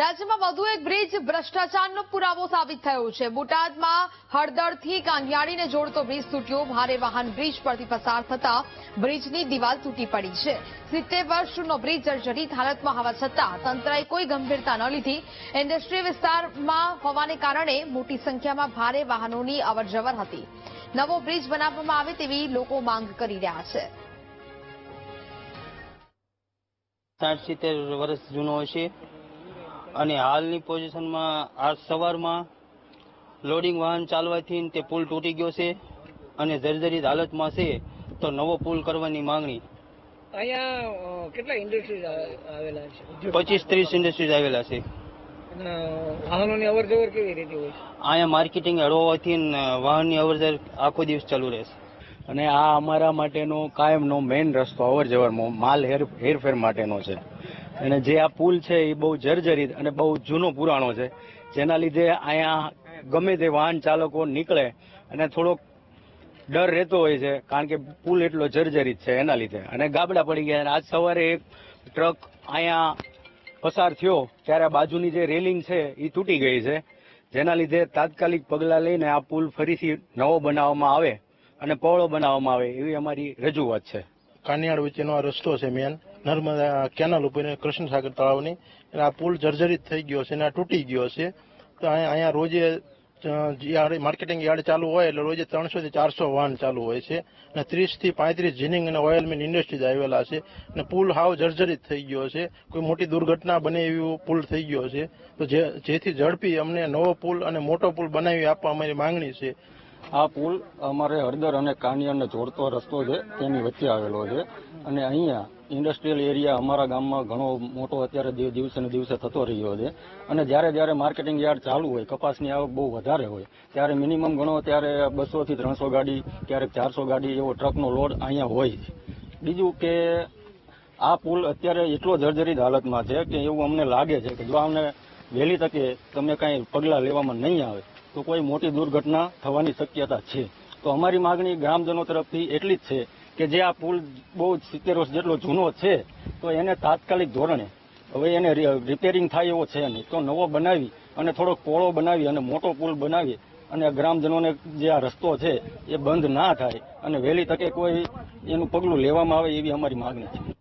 રાજ્યમાં વધુ એક બ્રિજ ભ્રષ્ટાચારનો પુરાવો સાબિત થયો છે. બોટાદમાં હળદરથી કાંગિયાળીને જોડતો બ્રિજ તૂટ્યો. ભારે વાહન બ્રિજ પરથી પસાર થતા બ્રિજની દિવાલ તૂટી પડી છે. સિત્તેર વર્ષ જૂનો બ્રિજ જર્જરિત હાલતમાં હોવા છતાં તંત્રએ કોઈ ગંભીરતા ન લીધી. ઇન્ડસ્ટ્રી વિસ્તારમાં હોવાને કારણે મોટી સંખ્યામાં ભારે વાહનોની અવરજવર હતી. નવો બ્રિજ બનાવવામાં આવે તેવી લોકો માંગ કરી રહ્યા છે. સાઠ સિત્તેર વર્ષ જૂનો હશે. અને હાલની પોઝિશનમાં આજ સવારમાં લોડિંગ વાહન ચાલવાથી તે પુલ તૂટી ગયો છે અને જર્જરિત હાલતમાં છે તો નવો પુલ કરવાની માંગણી. અહીંયા કેટલા ઇન્ડસ્ટ્રીઝ આવેલા છે? પચીસ ત્રીસ ઇન્ડસ્ટ્રીઝ આવેલા છે. વાહનોની અવર જવર કેવી રીતે હોય અહીંયા માર્કેટિંગ હોવાથી વાહનની અવરજવર આખો દિવસ ચાલુ રહેશે. અને આ અમારા માટેનો કાયમનો મેઇન રસ્તો અવર જવર માલ હેર હેરફેર માટેનો છે. અને જે આ પુલ છે એ બહુ જર્જરિત અને બહુ જૂનો પુરાણો છે, જેના લીધે અહીંયા ગમે તે વાહન ચાલકો નીકળે અને થોડોક ડર રહેતો હોય છે, કારણ કે પુલ એટલો જર્જરિત છે એના લીધે. અને ગાબડા પડી ગયા અને આજ સવારે એક ટ્રક અહીંયા પસાર થયો, ત્યારે બાજુની જે રેલિંગ છે એ તૂટી ગઈ છે, જેના લીધે તાત્કાલિક પગલાં લઈને આ પુલ ફરીથી નવો બનાવવામાં આવે અને પહોળો બનાવવામાં આવે એવી અમારી રજૂઆત છે. કાનિયાડ વચ્ચેનો આ રસ્તો છે મેન નર્મદા કેનાલ ઉપર કૃષ્ણ કૃષ્ણસાગર તળાવની અને આ પુલ જર્જરિત થઈ ગયો છે અને આ તૂટી ગયો છે. તો અહીંયા રોજે યાર્ડ, માર્કેટિંગ યાર્ડ ચાલુ હોય એટલે રોજે ત્રણસો થી ચારસો વાહન ચાલુ હોય છે અને ત્રીસથી પાંત્રીસ જીનિંગ અને ઓઇલ મિલ ઇન્ડસ્ટ્રીઝ આવેલા છે અને પુલ હાવ જર્જરિત થઈ ગયો છે. કોઈ મોટી દુર્ઘટના બને એવો પુલ થઈ ગયો છે. તો જેથી ઝડપી અમને નવો પુલ અને મોટો પુલ બનાવી આપવા અમારી માંગણી છે. આ પુલ અમારે હળદર અને કાનિયાને જોડતો રસ્તો છે, તેની વચ્ચે આવેલો છે. અને અહીંયા ઇન્ડસ્ટ્રીયલ એરિયા અમારા ગામમાં ઘણો મોટો અત્યારે દિવ- દિવસે ને દિવસે થતો રહ્યો છે. અને જ્યારે જ્યારે માર્કેટિંગ યાર્ડ ચાલુ હોય, કપાસની આવક બહુ વધારે હોય, ત્યારે મિનિમમ ગણો ત્યારે બસોથી ત્રણસો ગાડી, ક્યારેક ચારસો ગાડી એવો ટ્રકનો લોડ અહીંયા હોય છે. બીજું કે આ પુલ અત્યારે એટલો જર્જરિત હાલતમાં છે કે એવું અમને લાગે છે કે જો અમને વહેલી તકે તમે કાંઈ પગલાં લેવામાં નહીં આવે તો કોઈ મોટી દુર્ઘટના થવાની શક્યતા છે. તો અમારી માગણી ગ્રામજનો તરફથી એટલી જ છે કે જે આ પુલ બહુ સિત્તેર વર્ષ જેટલો જૂનો છે, તો એને તાત્કાલિક ધોરણે હવે એને રિપેરિંગ થાય એવો છે નહીં. તો નવો બનાવી અને થોડોક પોળો બનાવી અને મોટો પુલ બનાવી અને ગ્રામજનોને જે આ રસ્તો છે એ બંધ ના થાય અને વહેલી તકે કોઈ એનું પગલું લેવામાં આવે એવી અમારી માગણી છે.